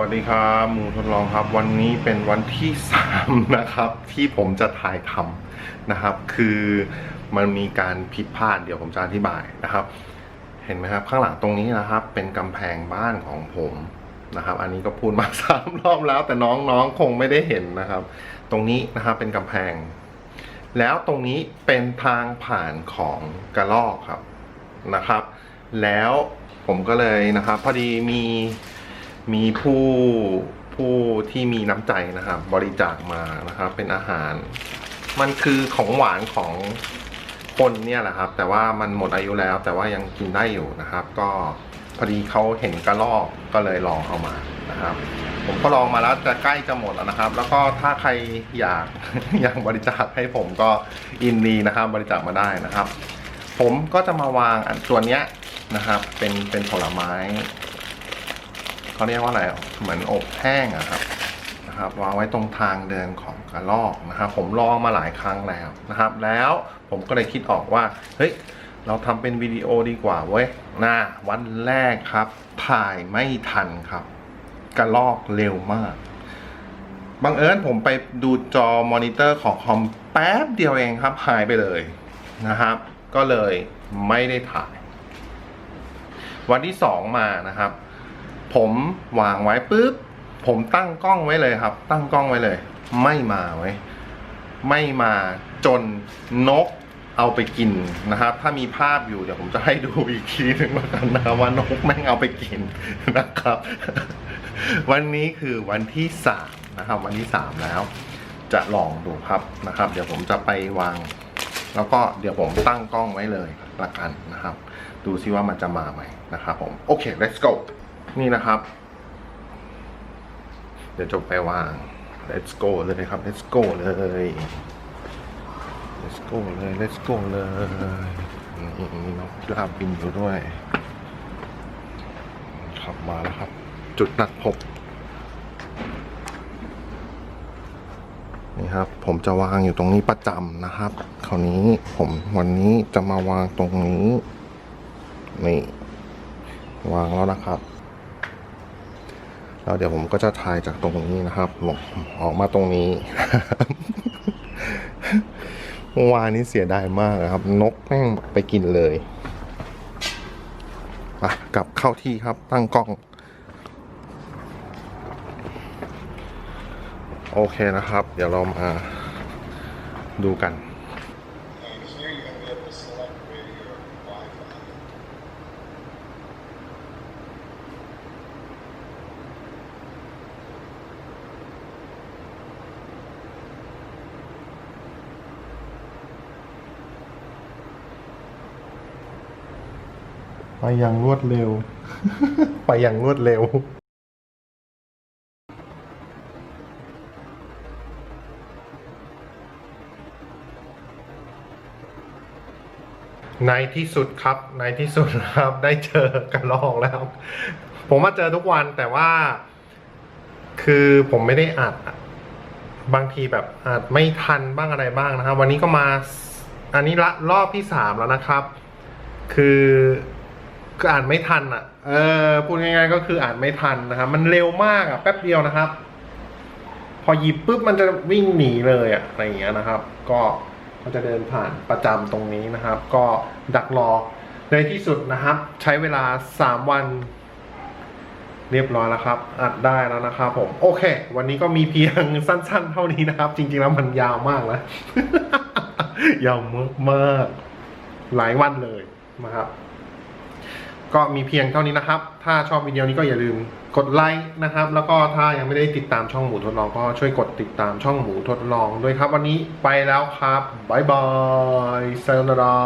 วัสดีครับหมูทดลองครับ วันนี้เป็นวันที่3นะครับ ที่ผมจะถ่ายทำนะครับ คือมันมีการผิดพลาดเดี๋ยวผมจะอธิบายนะครับ เห็นไหมครับ ข้างหลังตรงนี้นะครับ เป็นกำแพงบ้านของผมนะครับ อันนี้ก็พูดมาสามรอบแล้ว แต่น้องๆคงไม่ได้เห็นนะครับ ตรงนี้นะครับเป็นกำแพง แล้วตรงนี้เป็นทางผ่านของกระลอกครับนะครับ แล้วผมก็เลยนะครับ พอดีมี มีผู้ผู้ที่มีน้ำใจนะครับ บริจาคมานะครับ เป็นอาหาร มันคือของหวานของคนเนี่ยแหละครับ แต่ว่ามันหมดอายุแล้ว แต่ว่ายังกินได้อยู่นะครับ ก็พอดีเขาเห็นกระลอกก็เลยลองเอามานะครับ ผมก็ลองมาแล้วจะใกล้จะหมดแล้วนะครับ แล้วก็ถ้าใครอยากอยากบริจาคให้ผมก็ยินดีนะครับ บริจาคมาได้นะครับ ผมก็จะมาวางอันส่วนเนี้ยนะครับ เป็นเป็นผลไม้ เขาเรียกว่าอะไรเหมือนอบแห้งอะครับนะครับวางไว้ตรงทางเดินของกระรอกนะครับ ผมลองมาหลายครั้งแล้วนะครับ แล้วผมก็เลยคิดออกว่าเฮ้ยเราทำเป็นวิดีโอดีกว่าเว้ยน่าวันแรกครับ ถ่ายไม่ทันครับ กระลอกเร็วมากบังเอิญผมไปดูจอมอนิเตอร์ของคอมแป๊บเดียวเองครับหายไปเลยนะครับ ก็เลยไม่ได้ถ่าย วันที่สองมานะครับ ผมวางไว้ปุ๊บผมตั้งกล้องไว้เลยครับ ตั้งกล้องไว้เลย ไม่มาไว้ไม่มาจนนกเอาไปกินนะครับ ถ้ามีภาพอยู่เดี๋ยวผมจะให้ดูอีกทีหนึ่งแล้วกันนะครับว่านกแม่งเอาไปกินนะครับ วันนี้คือวันที่สามนะครับ วันที่สามแล้ว จะลองดูครับนะครับ เดี๋ยวผมจะไปวาง แล้วก็เดี๋ยวผมตั้งกล้องไว้เลยละกันนะครับ ดูซิว่ามันจะมาไหมนะครับผมโอเค let's go นี่นะครับ เดี๋ยวจะไปวาง let's go เลยครับ let's go เลย let's go เลย let's go เลยนี่นกพิราบบินอยู่ด้วย ขับมาแล้วครับ จุดนัดพบ นี่ครับ ผมจะวางอยู่ตรงนี้ประจำนะครับ คราวนี้ผมวันนี้จะมาวางตรงนี้ นี่ วางแล้วนะครับ แล้วเดี๋ยวผมก็จะถ่ายจากตรงนี้นะครับออกมาตรงนี้เมื่อวานนี้เสียดายมากนะครับ นกแม่งไปกินเลยอะกลับเข้าที่ครับตั้งกล้อง โอเคนะครับ เดี๋ยวเรามาดูกัน ไปอย่างรวดเร็ว ไปอย่างรวดเร็ว ในที่สุดครับ ในที่สุดครับ ได้เจอกระลอกแล้ว ผมมาเจอทุกวันแต่ว่า คือผมไม่ได้อัดบางทีแบบอาจไม่ทันบ้างอะไรบ้างนะครับ วันนี้ก็มา อันนี้ละรอบที่สามแล้วนะครับ คือ คืออ่านไม่ทันอะ เออพูดง่ายๆก็คืออ่านไม่ทันนะครับ มันเร็วมากอะแป๊บเดียวนะครับ พอหยิบปุ๊บมันจะวิ่งหนีเลยอะอะไรอย่างเงี้ยนะครับ ก็มันจะเดินผ่านประจำตรงนี้นะครับ ก็ดักรอในที่สุดนะครับ ใช้เวลาสามวัน เรียบร้อยแล้วครับ อัดได้แล้วนะครับผม โอเค วันนี้ก็มีเพียงสั้น ๆ เท่านี้นะครับ จริง ๆ แล้วมันยาวมากนะยาวมากๆหลายวันเลยนะครับ ก็มีเพียงเท่านี้นะครับ ถ้าชอบวิดีโอนี้ก็อย่าลืมกดไลค์นะครับ แล้วก็ถ้ายังไม่ได้ติดตามช่องหมูทดลองก็ช่วยกดติดตามช่องหมูทดลองด้วยครับ วันนี้ไปแล้วครับบายบายซาลารา